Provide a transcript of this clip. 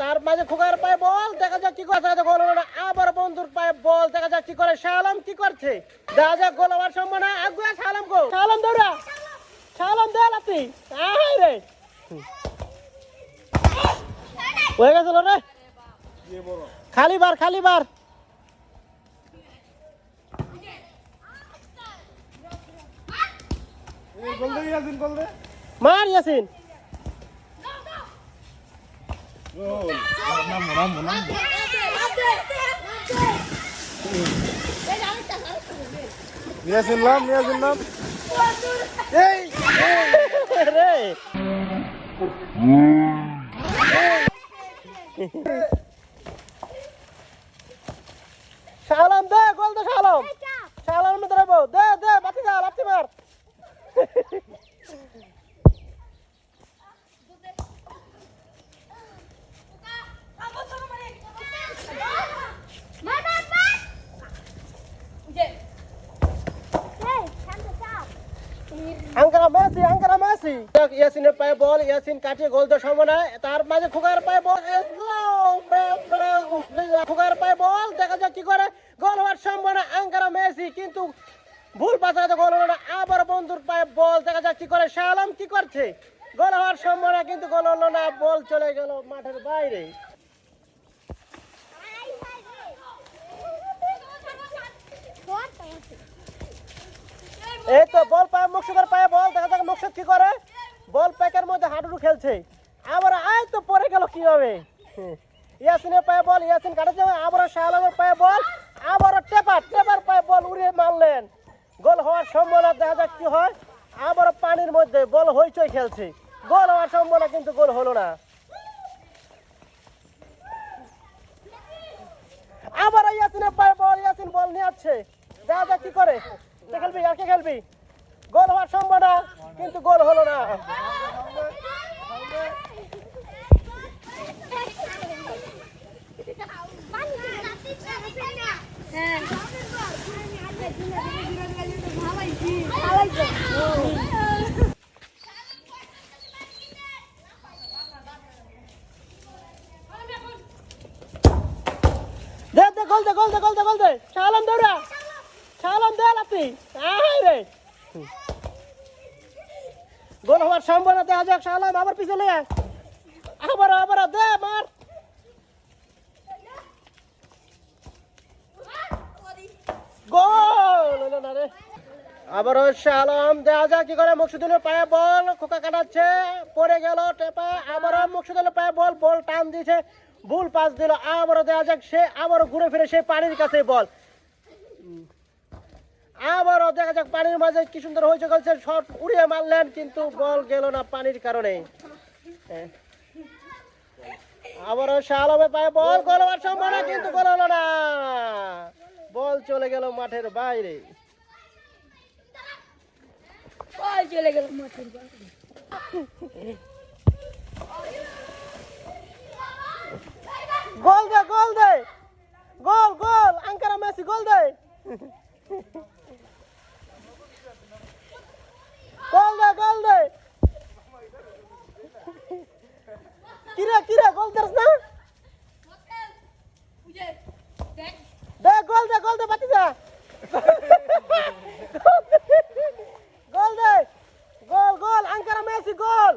তার মাঝে খোকার পায়ে বল দেখা যাক কি করছে গোল আবার বন্ধুর পায়ে বল দেখা যাক কি করে শালাম কি করছে। দেখা যাক গোল হওয়ার সম্ভাবনা। আগুয়া শালাম গো। শালাম দৌড়া। শালাম রে। হয়ে গেছিল রে। খালি বার খালি বার। মার ইয়াসিন গোল নাম নাম নাম শালাম দে গোল শালাম শালাম মধ্যে রাখব দে দে বাতি যা লাপতি মার আঙ্কারা মেসি আঙ্কারা মেসি ইয়াসিনের পায়ে বল ইয়াসিন কাটিয়ে গোল দেওয়ার সম্ভাবনা তার মাঝে খোকার পায়ে বল খোকার পায়ে বল দেখা যাক কি করে গোল হওয়ার সম্ভাবনা আঙ্কারা মেসি কিন্তু ভুল পাশাতে গোল হলো না আবার বন্ধুর পায়ে বল দেখা যাক কি করে শালাম কি করছে গোল হওয়ার সম্ভাবনা কিন্তু গোল হলো না বল চলে গেল মাঠের বাইরে এই তো বল পায় মুকসুদের পায়ে বল, দেখা যাক মুকসুদ কি করে। বল প্যাকের মধ্যে হাঁটুডু খেলছে। আবার আয় তো পরে গেল কীভাবে। ইয়াসিনের পায়ে বল, ইয়াসিন কাটে যাবে, আবার শাহ আলমের পায়ে বল, আবার টেপার টেপার পায়ে বল উড়িয়ে মারলেন। গোল হওয়ার সম্ভাবনা, দেখা যাক কি হয়। আবার পানির মধ্যে বল হইচই খেলছে। গোল হওয়ার সম্ভাবনা কিন্তু গোল হলো না। আবার ইয়াসিনের পায়ে বল, ইয়াসিন বল নিয়ে আসছে। দেখা যাক কি করে। কে খেলবি, আর কে খেলবি? গোল হওয়ার সম্ভাবনা, কিন্তু গোল হলো না। দে দে, গোল দে গোল দে গোল দে গোল দে। শালাম দৌড়া। শালাম দে লাতি আহাই রে গোল হওয়ার সম্ভাবনা যাক শালাম আবার পিছনে। আয়। আবার আবার দে মার। গোল! হলো না রে। কি করে? মুকসুদুলের পায়ে বল, খোকা কাটাচ্ছে, পড়ে গেল, টেপা। আবারও মুকসুদুলের পায়ে বল বল টান দিয়েছে। ভুল পাস দিল, আবারও দেখা যাক সে, আবারও ঘুরে ফিরে সে পানির কাছে বল। আবারও দেখা যাক পানির মাঝে কি সুন্দর হয়েছে গেছে শট উড়িয়ে মারলেন কিন্তু বল গেল না পানির কারণে। আবারও শালমের পায়ে বল গোল হওয়ার সম্ভাবনা কিন্তু গোল হলো না। বল চলে গেল মাঠের বাইরে। চলে গেল মাঠের বাইরে। গোল দে গোল দে। গোল গোল আঙ্কারা মেসি গোল দে গোল দে গোল দে কিরে কিরে গোল দেস না দে গোল দে পাতি যা গোল দে। গোল গোল আঙ্কারা মেসি গোল।